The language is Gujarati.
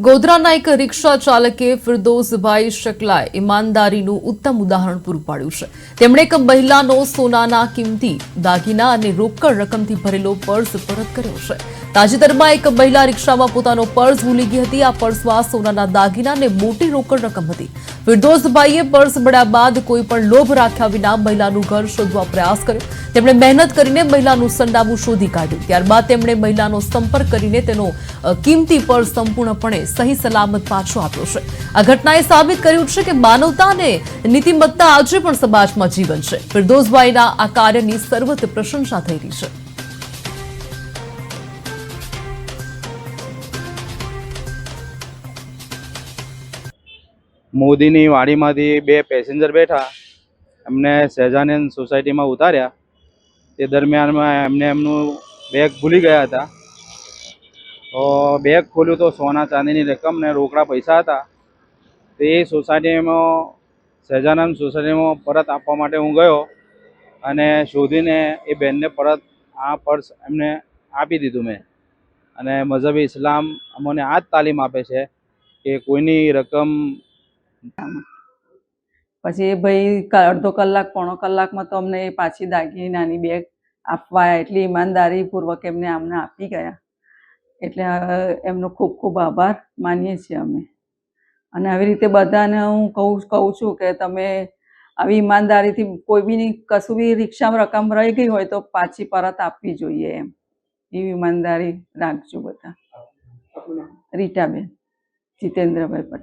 ગોધરાના એક રિક્ષા ચાલકે ફિરદોસભાઈ શકલાએ ઈમાનદારીનું ઉત્તમ ઉદાહરણ પૂરું પાડ્યું છે. તેમણે એક મહિલાનો સોનાના કિંમતી દાગીના અને રોકડ રકમથી ભરેલો પર્સ પરત કર્યો છે. તાજેતરમાં એક મહિલા રિક્ષામાં પોતાનો પર્સ ભૂલી ગઈ હતી. આ પર્સમાં સોનાના દાગીના અને મોટી રોકડ રકમ હતી. ફિરદોસભાઈએ પર્સ મળ્યા બાદ કોઈ પણ લોભ રાખ્યા વિના મહિલાનું ઘર શોધવા પ્રયાસ કર્યો. તેમણે મહેનત કરીને મહિલાનું સંડામું શોધી કાઢ્યું. ત્યારબાદ તેમણે મહિલાનો સંપર્ક કરીને તેનો કિંમતી પર્સ સંપૂર્ણપણે સહી સલામત પાછો આપ્યો છે. આ ઘટનાએ સાબિત કર્યું છે કે માનવતા અને નીતિમત્તા આજે પણ સમાજમાં જીવન છે. ફિરદોસભાઈના આ કાર્યની સર્વત્ર પ્રશંસા થઈ રહી છે. મોદીની વાડીમાંથી બે પેસેન્જર બેઠા, એમને સહેજાનંદ સોસાયટીમાં ઉતાર્યા. તે દરમિયાનમાં એમને એમનું બેગ ભૂલી ગયા હતા. તો બેગ ખોલ્યું તો સોના ચાંદીની રકમ ને રોકડા પૈસા હતા તે સોસાયટીમાં સહેજાનંદ સોસાયટીમાં પરત આપવા માટે હું ગયો અને શોધીને એ બેનને પરત આ પર્સ એમને આપી દીધું મેં અને મઝહબી ઇસ્લામ અમને આ જ તાલીમ આપે છે કે કોઈની રકમ પછી એ ભાઈ અડધો કલાક, પોણો કલાકમાં તો અમને પાછી દાગીનાની બેગ આપવા. એટલી ઈમાનદારીપૂર્વક એમને અમને આપી ગયા એટલે એમનો ખૂબ ખૂબ આભાર. માનીએ છીએ અમે. અને આવી રીતે બધાને હું કહું કહું છું કે તમે આવી ઈમાનદારીથી કોઈ બી કશું બી રિક્ષામાં રકમ રહી ગઈ હોય તો પાછી પરત આપવી જોઈએ એમ. એવી ઈમાનદારી રાખજો બધા. રીટાબેન. જીતેન્દ્રભાઈ પટેલ.